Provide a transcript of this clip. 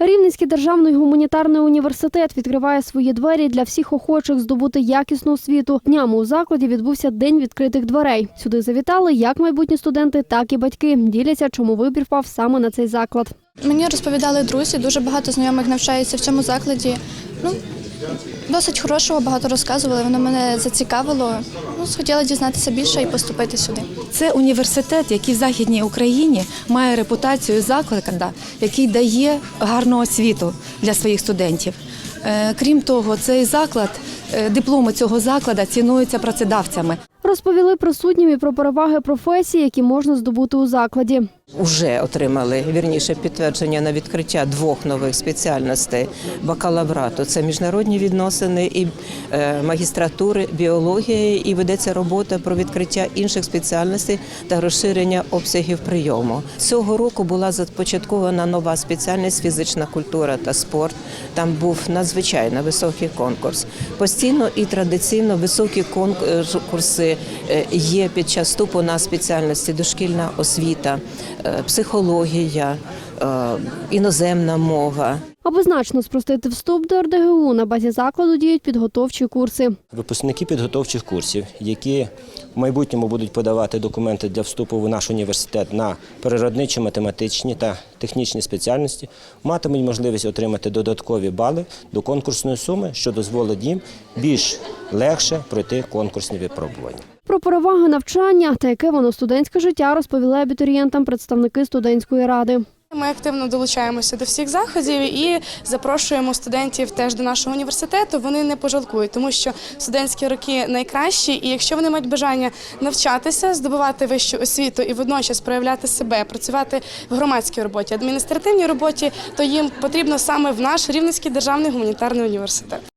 Рівненський державний гуманітарний університет відкриває свої двері для всіх охочих здобути якісну освіту. Днями у закладі відбувся день відкритих дверей. Сюди завітали як майбутні студенти, так і батьки. Діляться, чому вибір впав саме на цей заклад. Мені розповідали друзі, дуже багато знайомих навчається в цьому закладі. Ну, досить хорошого, багато розказували, воно мене зацікавило. Ну, схотіла дізнатися більше і поступити сюди. Це університет, який в Західній Україні має репутацію заклада, який дає гарну освіту для своїх студентів. Е, Крім того, цей заклад, е, дипломи цього закладу цінуються працедавцями. Розповіли присутнім і про переваги професії, які можна здобути у закладі. Уже отримали вірніше підтвердження на відкриття двох нових спеціальностей бакалаврату. Це міжнародні відносини і е, магістратури біології, і ведеться робота про відкриття інших спеціальностей та розширення обсягів прийому. Цього року була започаткована нова спеціальність фізична культура та спорт. Там був надзвичайно високий конкурс. Постійно і традиційно високі конкурси е, є під час вступу на спеціальності дошкільна освіта, психологія, е, іноземна мова. Аби значно спростити вступ до РДГУ, на базі закладу діють підготовчі курси. Випускники підготовчих курсів, які в майбутньому будуть подавати документи для вступу в наш університет на природничі, математичні та технічні спеціальності, матимуть можливість отримати додаткові бали до конкурсної суми, що дозволить їм більш легше пройти конкурсні випробування. Про переваги навчання та яке воно студентське життя розповіли абітурієнтам представники студентської ради. Ми активно долучаємося до всіх заходів і запрошуємо студентів теж до нашого університету. Вони не пожалкують, тому що студентські роки найкращі, і якщо вони мають бажання навчатися, здобувати вищу освіту і водночас проявляти себе, працювати в громадській роботі, адміністративній роботі, то їм потрібно саме в наш Рівненський державний гуманітарний університет.